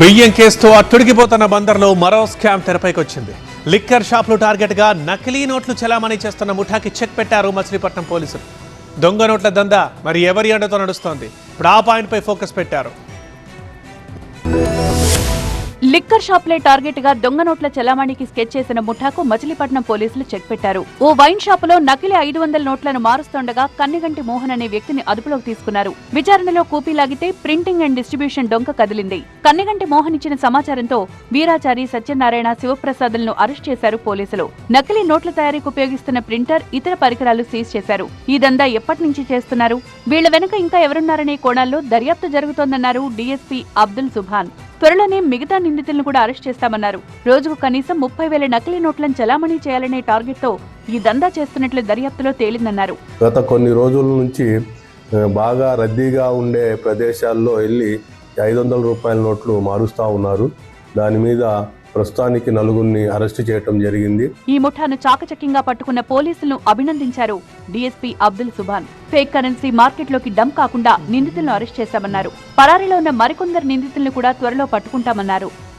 బియ్యం కేసుతో అట్టుడికిపోతున్న బందర్లో మరో స్కామ్ తెరపైకి వచ్చింది లిక్కర్ షాపులు టార్గెట్గా నకిలీ నోట్లు చెలామణి చేస్తున్న ముఠాకి చెక్ పెట్టారు మచిలీపట్నం పోలీసులు. దొంగ నోట్ల దందా మరి ఎవరి అండతో నడుస్తోంది? ఇప్పుడు ఆ పాయింట్పై ఫోకస్ పెట్టారు. లిక్కర్ షాప్లే టార్గెట్గా దొంగ నోట్ల చలామణికి స్కెచ్ చేసిన ముఠాకు మచిలీపట్నం పోలీసులు చెక్ పెట్టారు. ఓ వైన్ షాపులో నకిలీ ఐదు వందల నోట్లను మారుస్తుండగా కన్నిగంటి మోహన్ అనే వ్యక్తిని అదుపులోకి తీసుకున్నారు. విచారణలో కూపీ లాగితే ప్రింటింగ్ అండ్ డిస్ట్రిబ్యూషన్ డొంక కదిలింది. కన్నిగంటి మోహన్ ఇచ్చిన సమాచారంతో వీరాచారి సత్యనారాయణ శివప్రసాద్లను అరెస్ట్ చేశారు పోలీసులు. నకిలీ నోట్ల తయారీకి ఉపయోగిస్తున్న ప్రింటర్ ఇతర పరికరాలు సీజ్ చేశారు. ఈ దందా ఎప్పటి నుంచి చేస్తున్నారు? వీళ్ళ వెనుక ఇంకా ఎవరున్నారనే కోణాల్లో దర్యాప్తు జరుగుతోందన్నారు డీఎస్పీ అబ్దుల్ సుభాన్. త్వరలోనే మిగతా నిందితులను కూడా అరెస్ట్ చేస్తామన్నారు. రోజుకు కనీసం ముప్పై వేల నకిలీ నోట్లను చలామణి చేయాలనే టార్గెట్తో ఈ దందా చేస్తున్నట్లు దర్యాప్తులో తేలిందన్నారు. గత కొన్ని రోజుల నుంచి బాగా రద్దీగా ఉండే ప్రదేశాల్లో వెళ్ళి ఐదు వందల రూపాయల నోట్లు మారుస్తూ ఉన్నారు. దాని మీద ప్రస్తుతానికి నలుగురిని అరెస్ట్ చేయటం జరిగింది. ఈ ముఠాను చాకచక్యంగా పట్టుకున్న పోలీసులను అభినందించారు. DSP Abdul Subhan. Fake currency మార్కెట్లోకి డంప్ కాకుండా నిందితులను అరెస్ట్ చేశామన్నారు. పరారీలో ఉన్న మరికొందరు నిందితులను కూడా త్వరలో పట్టుకుంటామన్నారు.